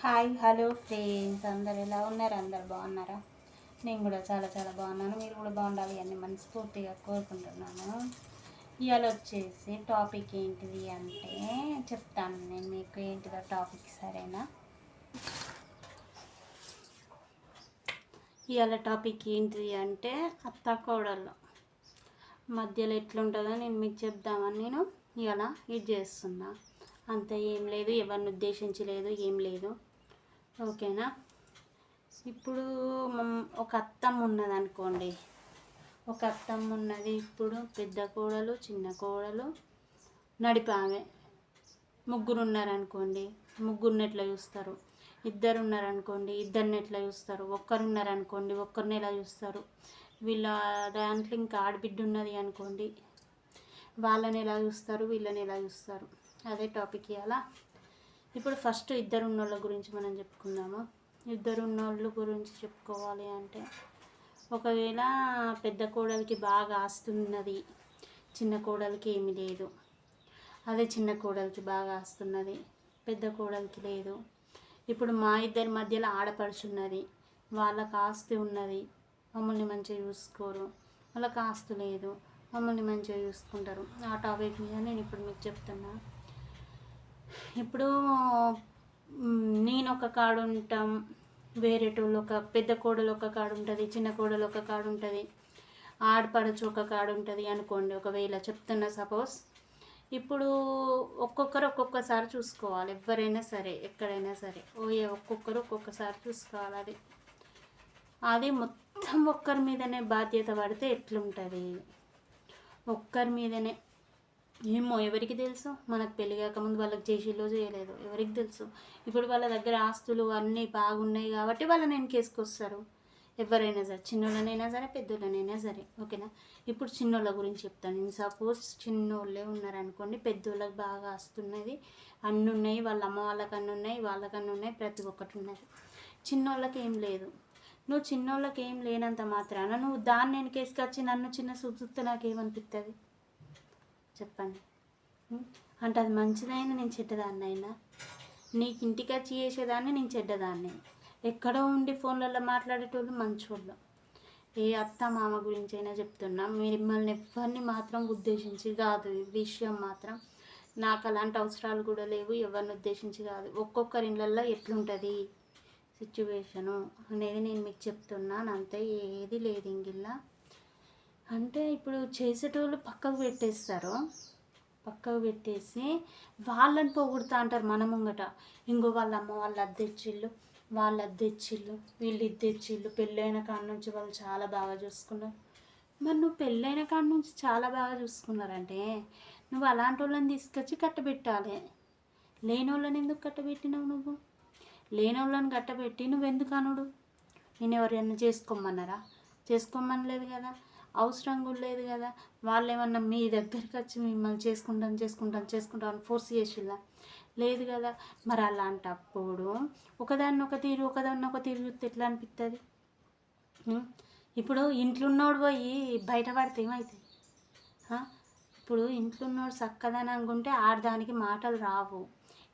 Hi hello friends. అందరు ఎలా ఉన్నారు? అందరు బాగున్నారా? నేను కూడా చాలా చాలా బాగున్నాను. మీరు కూడా బాగుండాలి అని మనస్ఫూర్తిగా కోరుకుంటున్నాను. ఇవాళ వచ్చేసి టాపిక్ ఏంటిది అంటే చెప్తాను నేను మీకు ఏంటిదో టాపిక్ సరేనా? ఇవాళ టాపిక్ ఏంటిది అంటే అత్త కోడళ్ళు. మధ్యలో ఎట్లుంటుందో నేను మీకు చెప్దామని నేను ఇవాళ ఇది చేస్తున్నా. అంత ఏం లేదు ఎవరిని ఉద్దేశించి లేదు ఏం లేదు. ఓకేనా? ఇప్పుడు ఒక అత్తమ్మ ఉన్నది అనుకోండి ఒక అత్తమ్మ ఉన్నది ఇప్పుడు పెద్ద కోడలు చిన్న కోడలు నడిపామె ముగ్గురు ఉన్నారనుకోండి ముగ్గురిని ఎట్లా చూస్తారు? ఇద్దరు ఉన్నారనుకోండి ఇద్దరిని ఎట్లా చూస్తారు? ఒక్కరు ఉన్నారనుకోండి ఒక్కరిని ఎలా చూస్తారు? వీళ్ళ దాంట్లో ఇంకా ఆడబిడ్డ ఉన్నది అనుకోండి వాళ్ళని ఎలా చూస్తారు? వీళ్ళని ఎలా చూస్తారు? అదే టాపిక్ ఇవాళ ఇప్పుడు ఫస్ట్ ఇద్దరు ఉన్నోళ్ళ గురించి మనం చెప్పుకుందాము? ఇద్దరు ఉన్నోళ్ళ గురించి చెప్పుకోవాలి అంటే ఒకవేళ పెద్ద కోడలికి బాగా ఆస్తున్నది చిన్న కోడలికి ఏమీ లేదు. అదే చిన్న కోడలికి బాగా ఆస్తున్నది పెద్ద కోడలికి లేదు. ఇప్పుడు మా ఇద్దరి మధ్యలో ఆడపడుచున్నది వాళ్ళకి ఆస్తి ఉన్నది మమ్మల్ని మంచిగా చూసుకోరు. వాళ్ళకి ఆస్తి లేదు మమ్మల్ని మంచిగా చూసుకుంటారు. ఆ టాపిక్ మీద నేను ఇప్పుడు మీకు చెప్తున్నా. ఇప్పుడు నేను ఒక కాడు ఉంటాం వేరేటోళ్ళు ఒక పెద్ద కోడలు ఒక కాడు ఉంటుంది చిన్న కోడలు ఒక కాడు ఉంటుంది ఆడపడచ్చు ఒక కాడు ఉంటుంది అనుకోండి ఒకవేళ చెప్తున్నా సపోజ్. ఇప్పుడు ఒక్కొక్కరు ఒక్కొక్కసారి చూసుకోవాలి ఎవరైనా సరే ఎక్కడైనా సరే. ఓ ఒక్కొక్కరు ఒక్కొక్కసారి చూసుకోవాలి అది. అది మొత్తం ఒక్కరి మీదనే బాధ్యత పడితే ఎట్లుంటుంది? ఒక్కరి మీదనే. ఏమో ఎవరికి తెలుసు? మనకు పెళ్ళి కాకముందు వాళ్ళకి చేసిలో చేయలేదు ఎవరికి తెలుసు? ఇప్పుడు వాళ్ళ దగ్గర ఆస్తులు అన్నీ బాగున్నాయి కాబట్టి వాళ్ళని వెనకేసుకొస్తారు. ఎవరైనా సరే చిన్నోళ్ళనైనా సరే పెద్దోళ్ళనైనా సరే ఓకేనా? ఇప్పుడు చిన్నోళ్ళ గురించి చెప్తాను. నేను సపోజ్ చిన్నోళ్ళే ఉన్నారనుకోండి పెద్దోళ్ళకి బాగా ఆస్తున్నది అన్నీ ఉన్నాయి వాళ్ళ అమ్మ వాళ్ళకన్నా ఉన్నాయి వాళ్ళకన్నీ ఉన్నాయి ప్రతి ఒక్కటి ఉన్నది. చిన్నోళ్ళకి ఏం లేదు. నువ్వు చిన్నోళ్ళకి ఏం లేనంత మాత్రాన నువ్వు దాన్ని వెనకేసుకొచ్చి నన్ను చిన్న చూస్తే నాకేమనిపిస్తుంది చెప్పండి. అంటే అది మంచిదైనా నేను చెడ్డదాన్ని అయినా నీకు ఇంటికి వచ్చి చేసేదాన్ని నేను చెడ్డదాన్ని. ఎక్కడో ఉండి ఫోన్లలో మాట్లాడేటోళ్ళు మంచోళ్ళు. ఏ అత్త మామ గురించి అయినా చెప్తున్నా మిమ్మల్ని ఎవరిని మాత్రం ఉద్దేశించి కాదు. ఈ విషయం మాత్రం నాకు అలాంటి అవసరాలు కూడా లేవు. ఎవరిని ఉద్దేశించి కాదు. ఒక్కొక్కరి ఇళ్ళల్లో ఎట్లుంటుంది సిచ్యువేషను అనేది నేను మీకు చెప్తున్నాను. అంతే ఏది లేదు ఇంగిల్లా. అంటే ఇప్పుడు చేసేటోళ్ళు పక్కకు పెట్టేస్తారు. పక్కకు పెట్టేసి వాళ్ళని పొగుడుతా అంటారు మన ముంగట. ఇంకో వాళ్ళ అమ్మ వాళ్ళు అద్దెచ్చిళ్ళు వాళ్ళు అద్దెచ్చిళ్ళు వీళ్ళు ఇద్దెచ్చిళ్ళు పెళ్ళైన కాడ నుంచి వాళ్ళు చాలా బాగా చూసుకున్నారు. మరి నువ్వు పెళ్ళైన కాడ నుంచి చాలా బాగా చూసుకున్నారంటే నువ్వు అలాంటి వాళ్ళని తీసుకొచ్చి కట్టబెట్టాలి. లేని వాళ్ళని ఎందుకు కట్టబెట్టినావు నువ్వు? లేని వాళ్ళని కట్టబెట్టి నువ్వెందుకు అనుడు? నేను ఎవరైనా చేసుకోమన్నారా? చేసుకోమనలేదు కదా. అవసరం కూడా లేదు కదా. వాళ్ళు ఏమన్నా మీ దగ్గరికి వచ్చి మిమ్మల్ని చేసుకుంటాం చేసుకుంటాం చేసుకుంటాం అని ఫోర్స్ చేసిల్లా? లేదు కదా. మరి అలాంటప్పుడు ఒకదాన్ని ఒక తీరు ఒకదాన్ని ఒక తీరు చూస్తే ఎట్లా అనిపిస్తుంది ఇప్పుడు ఇంట్లో ఉన్నోడు పోయి బయట పడితే ఏమవుతుంది ఇప్పుడు ఇంట్లో ఉన్నోడు చక్కదనంగా ఉంటే ఆడదానికి మాటలు రావు.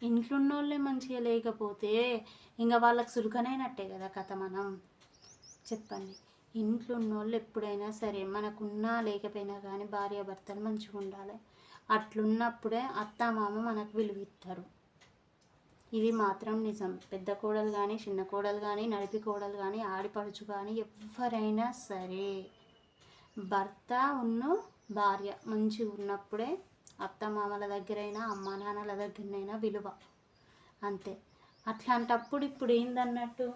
ఇంట్లో ఉన్నోళ్ళే మంచిగా లేకపోతే ఇంకా వాళ్ళకి సులుకనైనట్టే కదా కథ మనం. చెప్పండి. ఇంట్లో ఉన్నోళ్ళు ఎప్పుడైనా సరే మనకున్నా లేకపోయినా కానీ భార్య భర్తలు మంచిగా ఉండాలి. అట్లున్నప్పుడే అత్త మామ మనకు విలువిస్తారు ఇది మాత్రం నిజం. పెద్ద కోడలు కానీ చిన్న కోడలు కానీ నడిపి కోడలు కానీ ఆడిపడుచు కానీ ఎవరైనా సరే భర్త ఉన్న భార్య మంచిగా ఉన్నప్పుడే అత్త మామల దగ్గరైనా అమ్మా నాన్నల దగ్గరనైనా విలువ. అంతే. అట్లాంటప్పుడు ఇప్పుడు ఏందన్నట్టు?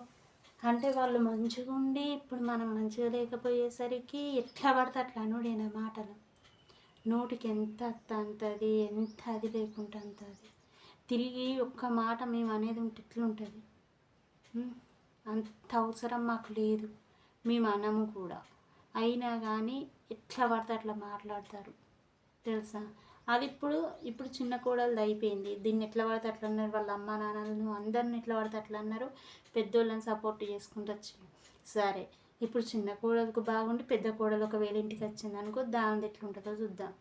అంటే వాళ్ళు మంచిగా ఉండి ఇప్పుడు మనం మంచిగా లేకపోయేసరికి ఎట్లా పడితే అట్లా అనుడేనా మాటలు. నోటికి ఎంత అంతది ఎంత అది లేకుండా అంత అది తిరిగి ఒక్క మాట మేము అనేది ఉంటే ఇట్లా ఉంటుంది అంత అవసరం మాకు లేదు. మేము అనము కూడా. అయినా కానీ ఎట్లా పడితే అట్లా మాట్లాడతారు. తెలుసా? అది ఇప్పుడు ఇప్పుడు చిన్న కోడలు అయిపోయింది. దీన్ని ఎట్లా పడితే అట్లా అన్నారు. వాళ్ళ అమ్మ నాన్నలను అందరిని ఎట్లా పడితే అట్లా అన్నారు. పెద్దోళ్ళని సపోర్ట్ చేసుకుంటూ వచ్చింది. సరే ఇప్పుడు చిన్న కోడలకు బాగుండి పెద్ద కోడలు ఒకవేళ ఇంటికి వచ్చింది అనుకో దాని ఎట్లుంటుందో చూద్దాం.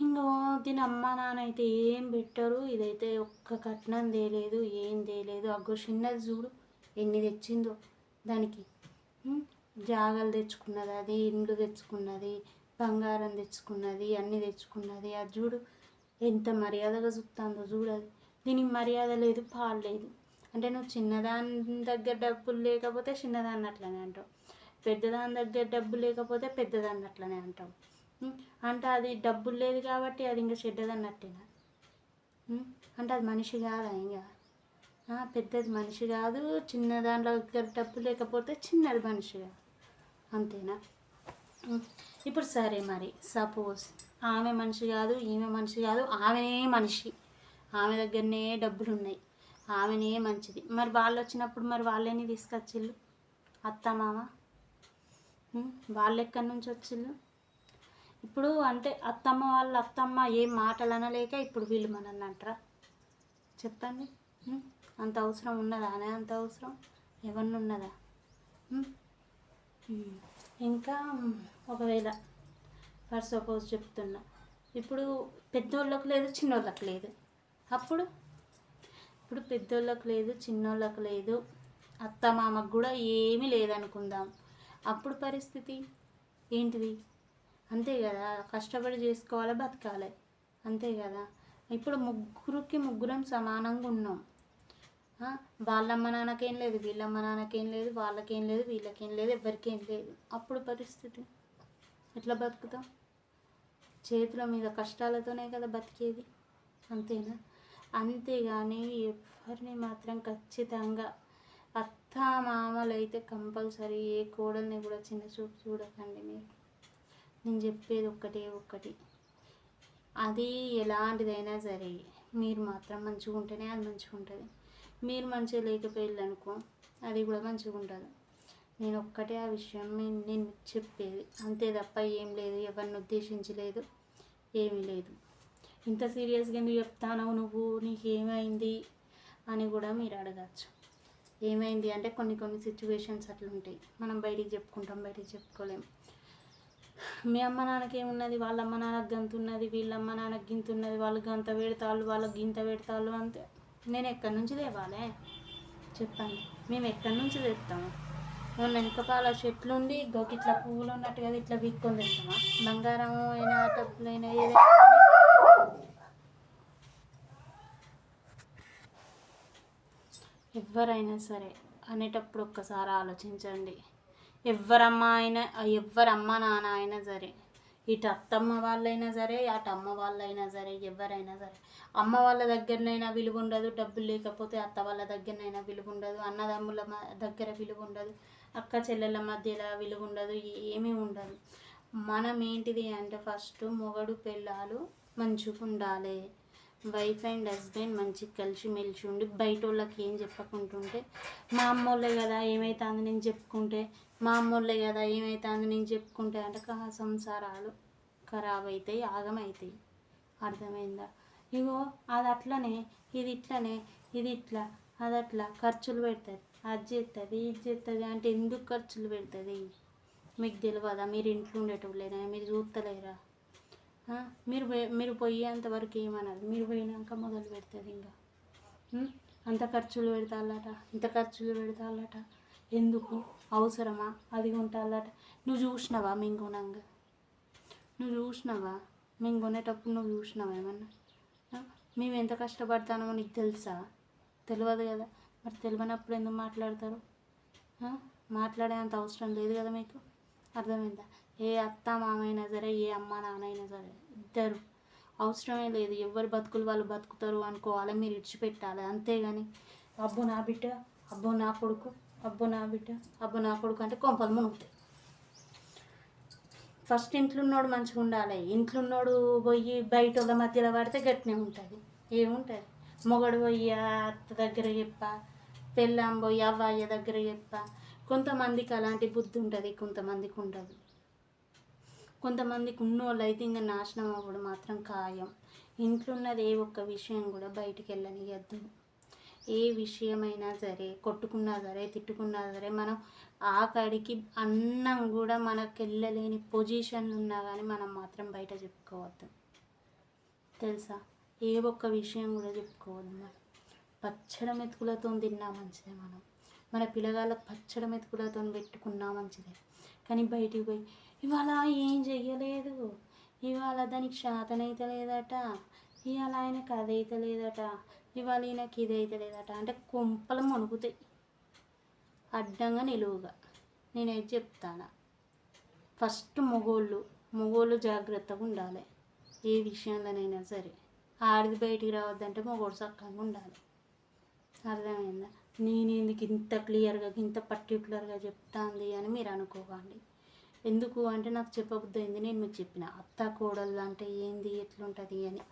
ఇంకో దీని అమ్మ నాన్న అయితే ఏం పెట్టరు. ఇదైతే ఒక్క కట్నం తేలేదు ఏం తేలేదు. అగ్గో చిన్నది చూడు ఎన్ని తెచ్చిందో. దానికి జాగలు తెచ్చుకున్నది అది ఇండ్లు తెచ్చుకున్నది బంగారం తెచ్చుకున్నది అన్నీ తెచ్చుకున్నది. అది చూడు ఎంత మర్యాదగా చూస్తుందో చూడదు దీనికి మర్యాద లేదు పాలు లేదు. అంటే నువ్వు చిన్నదాని దగ్గర డబ్బులు లేకపోతే చిన్నదాన్ని అట్లనే అంటావు. పెద్దదాని దగ్గర డబ్బు లేకపోతే పెద్దదాన్ని అట్లనే అంటావు. అంటే అది డబ్బులు లేదు కాబట్టి అది ఇంకా చెడ్డదన్నట్టేనా అంటే అది మనిషి కాదా ఇంకా పెద్దది మనిషి కాదు చిన్న దాంట్లో దగ్గర డబ్బు లేకపోతే చిన్నది మనిషి కాదు. అంతేనా? ఇప్పుడు సరే మరి. సపోజ్ ఆమె మనిషి కాదు ఈమె మనిషి కాదు ఆమెనే మనిషి. ఆమె దగ్గరనే డబ్బులు ఉన్నాయి ఆమెనే మంచిది. మరి వాళ్ళు వచ్చినప్పుడు మరి వాళ్ళని తీసుకొచ్చిళ్ళు? అత్త మామ? వాళ్ళు ఎక్కడి నుంచి వచ్చిళ్ళు? ఇప్పుడు అంటే అత్తమ్మ వాళ్ళ అత్తమ్మ ఏం మాటలు అనలేక ఇప్పుడు వీళ్ళు మనల్ని అంటారా? చెప్పండి. అంత అవసరం ఉన్నదా అనే అంత అవసరం? ఎవరిని ఉన్నదా ఇంకా ఒకవేళ ఫర్ సపోజ్ చెప్తున్నా. ఇప్పుడు పెద్దోళ్ళకు లేదు చిన్నోళ్ళకు లేదు. అప్పుడు? ఇప్పుడు పెద్దోళ్ళకు లేదు చిన్నోళ్ళకు లేదు అత్త మామకు కూడా ఏమీ లేదనుకుందాం. అప్పుడు పరిస్థితి ఏంటిది? అంతే కదా కష్టపడి చేసుకోవాలి బతకాలి. అంతే కదా. ఇప్పుడు ముగ్గురికి ముగ్గురం సమానంగా ఉన్నాం. వాళ్ళమ్మ నాన్నకేం లేదు వీళ్ళమ్మ నాన్నకేం లేదు వాళ్ళకేం లేదు వీళ్ళకేం లేదు ఎవరికేం లేదు. అప్పుడు పరిస్థితి. ఎట్లా బతుకుతాం? చేతుల మీద కష్టాలతోనే కదా బతికేది. అంతేనా? అంతేగాని ఎవరిని మాత్రం ఖచ్చితంగా అత్త మామలు అయితే కంపల్సరీ ఏ కోడల్ని కూడా చిన్న చూపు చూడకండి మీరు. నేను చెప్పేది ఒక్కటే ఒక్కటి. అది ఎలాంటిదైనా సరే మీరు మాత్రం మంచిగా ఉంటేనే అది మంచిగా ఉంటుంది మీరు మంచిగా లేకపోయింది అనుకో అది కూడా మంచిగా ఉంటుంది. నేను ఒక్కటే ఆ విషయం నేను చెప్పేది. అంతే తప్ప ఏం లేదు ఎవరిని ఉద్దేశించలేదు ఏమీ లేదు. ఇంత సీరియస్గా ఎందుకు చెప్తాను నువ్వు? నీకు ఏమైంది అని కూడా మీరు అడగచ్చు. ఏమైంది అంటే కొన్ని కొన్ని సిచ్యువేషన్స్ అట్లా ఉంటాయి. మనం బయటికి చెప్పుకుంటాం బయటికి చెప్పుకోలేం. మీ అమ్మ నాన్నకి ఏమున్నది? వాళ్ళ అమ్మ నాన్నకి గంతున్నది వీళ్ళ అమ్మ నాన్నకి గింతున్నది వాళ్ళు గంత పెడతాళ్ళు వాళ్ళకి గింత పెడతాళ్ళు అంతే. నేను ఎక్కడి నుంచి తేవాలే చెప్పండి. మేము ఎక్కడి నుంచి తెస్తాము మొన్న వెనకపాల చెట్లు ఉండి గోకి ఇట్లా పువ్వులు ఉన్నట్టుగా ఇట్లా వీక్కొని తెస్తామా? బంగారం అయినా డబ్బులైనా ఏదైనా ఎవరైనా సరే అనేటప్పుడు ఒక్కసారి ఆలోచించండి. ఎవరమ్మ అయినా ఎవరమ్మ నాన్న అయినా సరే ఇటు అత్తమ్మ వాళ్ళైనా సరే అటు అమ్మ వాళ్ళైనా సరే ఎవరైనా సరే. అమ్మ వాళ్ళ దగ్గరనైనా విలువ ఉండదు డబ్బులు లేకపోతే అత్త వాళ్ళ దగ్గరనైనా విలువ ఉండదు అన్నదమ్ముల మ- దగ్గర విలువ ఉండదు అక్క చెల్లెల మధ్యలో విలువ ఉండదు ఏమీ ఉండదు. మనం ఏంటిది అంటే ఫస్ట్ మొగడు పిల్లలు మంచిగా ఉండాలి వైఫ్ అండ్ హస్బెండ్ మంచిగా కలిసి మెలిసి ఉండి బయట వాళ్ళకి ఏం చెప్పకుంటుంటే మా అమ్మోళ్ళే కదా ఏమైతుంది నేను చెప్పుకుంటే? మా అమ్మోళ్ళే కదా ఏమైతుంది నేను చెప్పుకుంటే? అంటే సంసారాలు ఖరాబ్ అవుతాయి ఆగమవుతాయి అర్థమైందా? ఇగో అది అట్లనే ఇది ఇట్లనే ఇది ఇట్లా అది అట్లా ఖర్చులు పెడుతుంది అది చేస్తుంది ఇది చేస్తుంది అంటే ఎందుకు ఖర్చులు పెడుతుంది? మీకు తెలియదా మీరు ఇంట్లో ఉండేటోళ్ళేనా మీరు చూస్తలేరా మీరు పోయి- మీరు పోయేంత వరకు ఏమనదు. మీరు పోయినాక మొదలు పెడుతుంది ఇంకా అంత ఖర్చులు పెడతాళ్ళట ఇంత ఖర్చులు పెడతాళ్ళట ఎందుకు? అవసరమా? అది కొంటాళ్ళట నువ్వు చూసినావా మేము కొనంగా నువ్వు చూసినావా? మేము కొనేటప్పుడు నువ్వు చూసినావా ఏమన్నా? మేము ఎంత కష్టపడతానో నీకు తెలుసా? తెలియదు కదా. మరి తెలియనప్పుడు ఎందుకు మాట్లాడతారు? మాట్లాడే అంత అవసరం లేదు కదా మీకు? అర్థమైందా? ఏ అత్త మామ అయినా సరే ఏ అమ్మ నాన్న అయినా సరే ఇద్దరు. అవసరమే లేదు. ఎవరు బతుకులు వాళ్ళు బతుకుతారు అనుకోవాలి. మీరు ఇడిచిపెట్టాలి. అంతేగాని అబ్బో నా బిడ్డ అబ్బో నా కొడుకు అబ్బో నా బిడ్డ అబ్బో నా కొడుకు అంటే కొంపలు మునుగుతాయి. ఫస్ట్ ఇంట్లో ఉన్నోడు మంచిగా ఉండాలి. ఇంట్లో ఉన్నోడు పోయి బయట వాళ్ళ మధ్యలో పడితే గట్టినే ఉంటుంది. ఏముంటుంది? మొగడు పోయి అత్త దగ్గర చెప్ప పెళ్ళాం పోయి అవ్వయ్య దగ్గర చెప్ప. కొంతమందికి అలాంటి బుద్ధి ఉంటుంది కొంతమందికి ఉండదు. కొంతమందికి ఉన్నోళ్ళు అయితే ఇంకా నాశనం అవ్వడం మాత్రం ఖాయం. ఇంట్లో ఉన్నది ఏ ఒక్క విషయం కూడా బయటికి వెళ్ళనియద్దు ఏ విషయమైనా సరే కొట్టుకున్నా సరే తిట్టుకున్నా సరే మనం ఆ కాడికి అన్నం కూడా మనకు వెళ్ళలేని పొజిషన్లు ఉన్నా కానీ మనం మాత్రం బయట చెప్పుకోవద్దు. తెలుసా? ఏ ఒక్క విషయం కూడా చెప్పుకోవద్దు మనం. పచ్చడి మెతుకులతో తిన్నా మంచిదే మనం. మన పిల్లగాళ్ళకు పచ్చడి మెతుకులతో పెట్టుకున్నా మంచిదే. కానీ బయటికి పోయి ఇవాళ ఏం చెయ్యలేదు. ఇవాళ దానికి శాతనైతే లేదట. ఇవాళ ఆయనకు అదైతే లేదట. ఇవాళ ఈయనకి ఇది లేదట. అంటే కొంపలు మునుగుతాయి. అడ్డంగా నిలువుగా. నేనైతే చెప్తాను. ఫస్ట్ మొగోళ్ళు మొగోళ్ళు జాగ్రత్తగా ఉండాలి. ఏ విషయంలోనైనా సరే. ఆడిది బయటికి రావద్దంటే మొగోడు చక్కగా ఉండాలి. అర్థమైందా? నేను ఎందుకు ఇంత క్లియర్గా ఇంత పర్టికులర్గా చెప్తాంది అని మీరు అనుకోకండి. ఎందుకు అంటే నాకు చెప్పబుద్ధి అయింది నేను మీకు చెప్పిన. అత్త కోడళ్ళు అంటే ఏంది ఎట్లుంటుంది అని.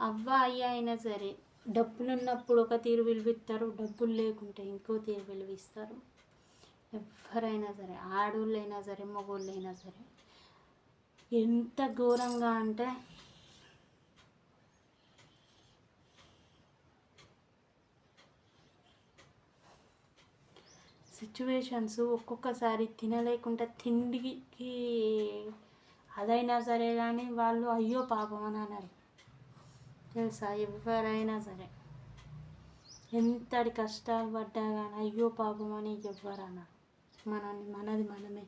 అవ్వ అయ్య అయినా సరే డబ్బులు ఉన్నప్పుడు ఒక తీరు విలువిస్తారు డబ్బులు లేకుంటే ఇంకో తీరు విలువిస్తారు. ఎవరైనా సరే ఆడోళ్ళైనా సరే మగోళ్ళైనా సరే ఎంత ఘోరంగా అంటే సిచ్యువేషన్స్ ఒక్కొక్కసారి తినలేకుండా తిండికి అదైనా సరే కానీ వాళ్ళు అయ్యో పాపం అని అన్నారు. తెలుసా? ఎవరైనా సరే. ఎంతటి కష్టాలు పడ్డా కానీ అయ్యో పాపం అని ఎవ్వరు అన్నారు మనని మనది మనమే.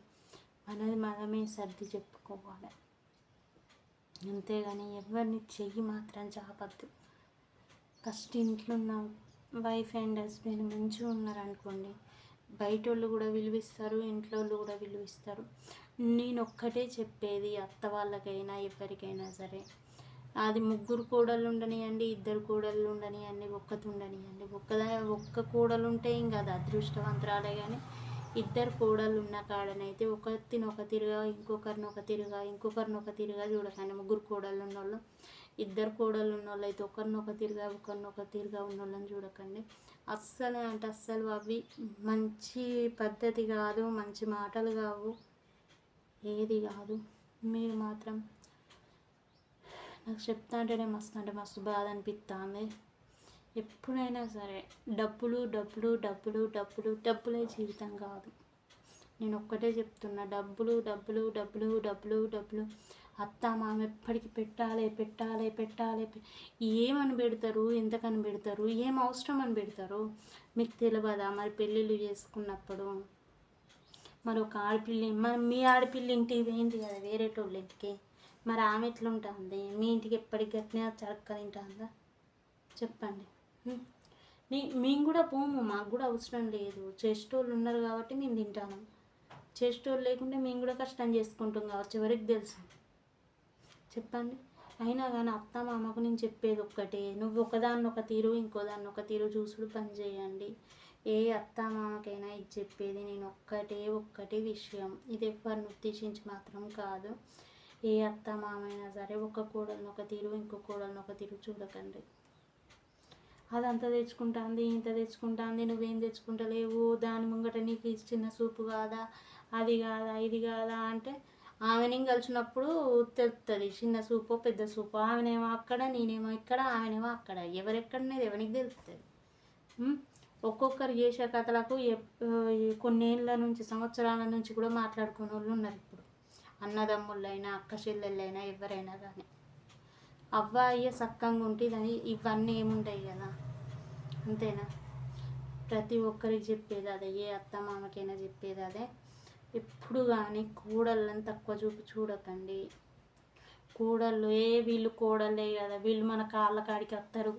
మనది మనమే సర్ది చెప్పుకోవాలి. అంతేగాని ఎవరిని చెయ్యి మాత్రం చాపద్దు. ఫస్ట్ ఇంట్లో ఉన్న వైఫ్ అండ్ హస్బెండ్ మంచిగా ఉన్నారనుకోండి బయట వాళ్ళు కూడా విలువిస్తారు ఇంట్లో వాళ్ళు కూడా విలువిస్తారు. నేను ఒక్కటే చెప్పేది అత్త వాళ్ళకైనా ఎవరికైనా సరే. అది ముగ్గురు కోడళ్ళు ఉండనియండి ఇద్దరు కోడళ్ళు ఉండనియండి ఒక్కటి ఉండనియండి. ఒక్కదా ఒక్క కోడలు ఉంటే ఇంకా అది అదృష్టవంతరాలే కానీ ఇద్దరు కోడళ్ళు ఉన్న కాడనైతే ఒకరిని ఒక తిరుగా ఇంకొకరిని ఒక తిరుగా ఇంకొకరిని ఒక తిరుగా చూడకండి ముగ్గురు కోడళ్ళు ఉన్న వాళ్ళు ఇద్దరు కోడలు ఉన్న వాళ్ళైతే ఒకరినొక తీరుగా ఒకరినొక తీరుగా ఉన్న వాళ్ళని చూడకండి. అస్సలు అంటే అస్సలు అవి మంచి పద్ధతి కాదు మంచి మాటలు కావు. ఏది కాదు. మీరు మాత్రం నాకు చెప్తా అంటేనే మస్తు అంటే మస్తు బాధ అనిపిస్తుంది ఎప్పుడైనా సరే డబ్బులు డబ్బులు డబ్బులు డబ్బులు డబ్బులే జీవితం కాదు. నేను ఒక్కటే చెప్తున్నా డబ్బులు డబ్బులు డబ్బులు డబ్బులు డబ్బులు అత్త మామ ఎప్పటికి పెట్టాలి పెట్టాలి పెట్టాలి ఏమని పెడతారు ఎంతకని పెడతారు ఏం అవసరం అని పెడతారు? మీకు తెలియదా మరి పెళ్ళిళ్ళు చేసుకున్నప్పుడు? మరి ఒక ఆడపిల్ల మరి మీ ఆడపిల్లి ఇంటికి పోయింది కదా వేరేటోళ్ళ ఇంటికి? మరి ఆమె ఎట్లుంటుంది? మీ ఇంటికి ఎప్పటికి గట్టినా చరక్క తింటుందా చెప్పండి ఉం? మేము కూడా పోము మాకు కూడా అవసరం లేదు. చేసేటోళ్ళు ఉన్నారు కాబట్టి మేము తింటాము. చేసేటోళ్ళు లేకుంటే మేము కూడా కష్టం చేసుకుంటాం కావచ్చు ఎవరికి తెలుసు. చెప్పండి. అయినా కానీ అత్త మామకు నేను చెప్పేది ఒక్కటే. నువ్వు ఒకదాన్ని ఒక తీరు ఇంకోదాన్ని ఒక తీరు చూసుడు పని చేయండి. ఏ అత్త మామకైనా ఇది చెప్పేది నేను ఒక్కటే ఒక్కటే విషయం. ఇది ఎవరిని ఉద్దేశించి మాత్రం కాదు. ఏ అత్త మామైనా సరే ఒక కూడలను ఒక తీరు ఇంకో కూడలను ఒక తీరు చూడకండి. అదంతా తెచ్చుకుంటాంది ఇంత తెచ్చుకుంటాంది నువ్వేం తెచ్చుకుంటలేవు? దాని ముంగట నీకు ఇది చిన్న సూపు కాదా? అది కాదా? ఇది కాదా? అంటే ఆమెని కలిసినప్పుడు తెలుస్తుంది చిన్న సూపో పెద్ద సూపు. ఆమెనేమో అక్కడ నేనేమో ఇక్కడ ఆమెనేమో అక్కడ. ఎవరెక్కడనేది ఎవరికి తెలుస్తుంది ఒక్కొక్కరు చేసే కథలకు కొన్నేళ్ళ నుంచి సంవత్సరాల నుంచి కూడా మాట్లాడుకునే వాళ్ళు ఉన్నారు ఇప్పుడు. అన్నదమ్ముళ్ళైనా అక్క చెల్లెళ్ళైనా ఎవరైనా కానీ అవ్వ అయ్య సక్కంగా ఉంటే అని ఇవన్నీ ఏముంటాయి కదా. అంతేనా? ప్రతి ఒక్కరికి చెప్పేది అదే. ఏ అత్త మామకైనా చెప్పేది అదే. ఎప్పుడు కానీ కూడళ్ళని తక్కువ చూపు చూడకండి. కూడళ్ళు ఏ వీళ్ళు కోడళ్ళే కదా వీళ్ళు మన కాళ్ళ కాడికి వస్తారు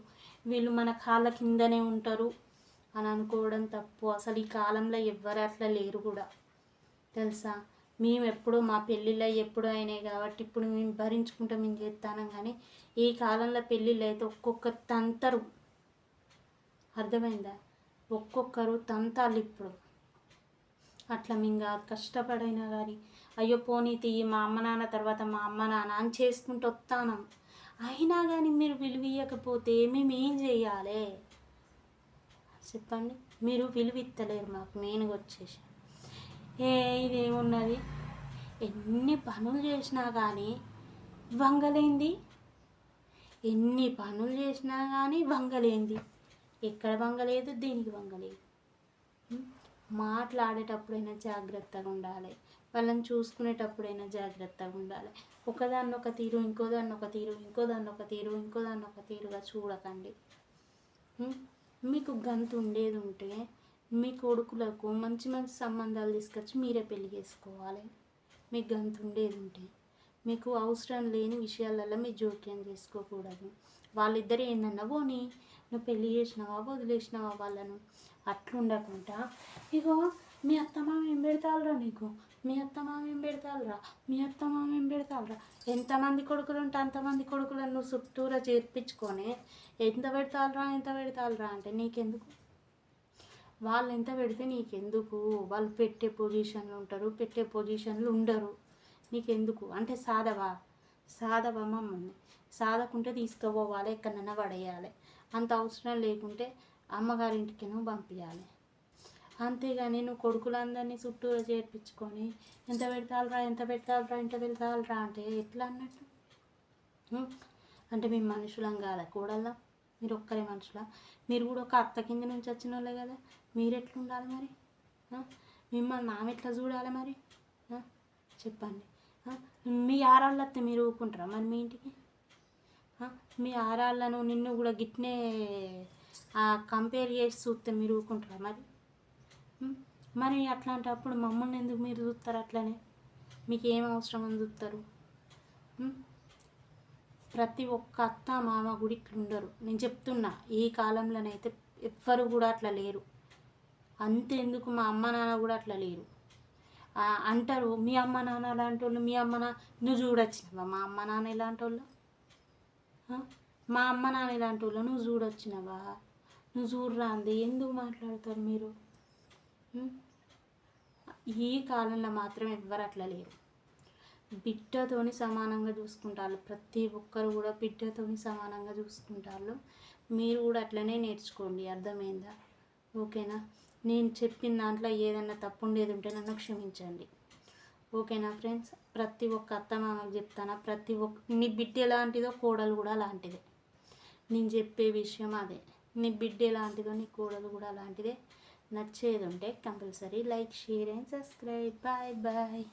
వీళ్ళు మన కాళ్ళ కిందనే ఉంటారు అని అనుకోవడం తప్పు. అసలు ఈ కాలంలో ఎవ్వరు అట్లా లేరు కూడా. తెలుసా? మేము ఎప్పుడు మా పెళ్ళిళ్ళు ఎప్పుడు అయినాయి కాబట్టి ఇప్పుడు మేము భరించుకుంటాం మేము చేస్తానం కానీ ఈ కాలంలో పెళ్ళిళ్ళు అయితే ఒక్కొక్కరు తంతరు. అర్థమైందా? ఒక్కొక్కరు తంతాలు ఇప్పుడు. అట్లా మింగా కాదు కష్టపడైనా కానీ అయ్యో పోనీ తీయి మా అమ్మ నాన్న తర్వాత మా అమ్మ నాన్న అని చేసుకుంటూ వస్తాను. అయినా కానీ మీరు విలువియకపోతే మేము ఏం చేయాలి? చెప్పండి. మీరు విలువిత్తలేరు మాకు మెయిన్గా వచ్చేసి. ఏ ఇదేమున్నది? ఎన్ని పనులు చేసినా కానీ వంగలేంది? ఎన్ని పనులు చేసినా కానీ వంగలేంది. ఎక్కడ వంగలేదు దేనికి వంగలేదు? మాట్లాడేటప్పుడైనా జాగ్రత్తగా ఉండాలి. వాళ్ళని చూసుకునేటప్పుడైనా జాగ్రత్తగా ఉండాలి. ఒకదాన్ని ఒక తీరు ఇంకోదాన్ని ఒక తీరు ఇంకోదాన్ని ఒక తీరు ఇంకోదాన్ని ఒక తీరుగా చూడకండి. మీకు గంతు ఉండేది ఉంటే మీ కొడుకులకు మంచి మంచి సంబంధాలు తీసుకొచ్చి మీరే పెళ్ళి చేసుకోవాలి. మీకు గంతు ఉండేది ఉంటే మీకు అవసరం లేని విషయాలలో మీరు జోక్యం చేసుకోకూడదు. వాళ్ళిద్దరు ఏందన్నా పోనీ నువ్వు పెళ్ళి చేసినావా? వదిలేసినావా వాళ్ళను? అట్లుండకుండా ఇగో మీ అత్తమామ ఏం పెడతారా నీకు? మీ అత్తమామ ఏం పెడతారా మీ అత్తమామ ఏం పెడతారా ఎంతమంది కొడుకులు ఉంటే అంతమంది కొడుకులను నువ్వు చుట్టూరా చేర్పించుకొని ఎంత పెడతారా ఎంత పెడతారా అంటే నీకెందుకు? వాళ్ళు ఎంత పెడితే నీకెందుకు? వాళ్ళు పెట్టే పొజిషన్లు ఉంటారు పెట్టే పొజిషన్లు ఉండరు. నీకెందుకు? అంటే సాధవా? సాధవా మమ్మల్ని సాధకుంటే తీసుకుపోవాలి ఎక్కడన్నా పడేయాలి. అంత అవసరం లేకుంటే అమ్మగారింటికి పంపించాలి అంతేగాని నువ్వు కొడుకులందరినీ చుట్టూరు చేర్పించుకొని ఎంత పెడతాలరా ఎంత పెడతాలరా ఎంత పెడతాలరా అంటే ఎట్లా అన్నట్టు? అంటే మేము మనుషులం కాదా కూడల్లా మీరు ఒక్కరే మనుషులా? మీరు కూడా ఒక అత్త కింద నుంచి వచ్చిన వాళ్ళే కదా మీరు? ఎట్లా ఉండాలి మరి మిమ్మల్ని మామ ఎట్లా చూడాలి మరి? చెప్పండి. మీ ఆరాళ్ళు వస్తే మీరు ఊరుకుంటారా మరి మీ ఇంటికి? మీ ఆరాళ్ళను నిన్ను కూడా గిట్నే కంపేర్ చేసి చూస్తే మీరు ఊరుకుంటారా మరి? మరి అట్లాంటప్పుడు మమ్మల్ని ఎందుకు మీరు చూస్తారు అట్లనే? మీకు ఏం అవసరం అని చూస్తారు? ప్రతి ఒక్క అత్త మామ గుడి ఇట్లా ఉండరు. నేను చెప్తున్నా ఈ కాలంలోనైతే ఎవ్వరు కూడా అట్లా లేరు. అంతెందుకు మా అమ్మ నాన్న కూడా అట్లా లేరు. అంటారు మీ అమ్మ నాన్న అలాంటి వాళ్ళు మీ అమ్మ నాన్న నువ్వు చూడొచ్చినవా? మా అమ్మ నాన్న ఇలాంటి వాళ్ళు మా అమ్మ నాన్న ఇలాంటి వాళ్ళు నువ్వు చూడొచ్చినవా? నువ్వు చూడరా అంది. ఎందుకు మాట్లాడతారు మీరు? ఈ కాలంలో మాత్రం ఎవ్వరు అట్లా లేరు. బిడ్డతోని సమానంగా చూసుకుంటారు ప్రతి ఒక్కరు కూడా బిడ్డతోని సమానంగా చూసుకుంటారు మీరు కూడా అట్లనే నేర్చుకోండి. అర్థమైందా? ఓకేనా? నేను చెప్పిన దాంట్లో ఏదైనా తప్పు ఉండేది ఉంటే నన్ను క్షమించండి. ఓకేనా ఫ్రెండ్స్? ప్రతి ఒక్క అత్త మామకు చెప్తానా? ప్రతి ఒక్క నీ బిడ్డ ఎలాంటిదో కోడలు కూడా అలాంటిదే. నేను చెప్పే విషయం అదే. నీ బిడ్డ ఎలాంటిదో నీ కోడలు కూడా అలాంటిదే. నచ్చేది ఉంటే compulsory like share and subscribe. Bye bye.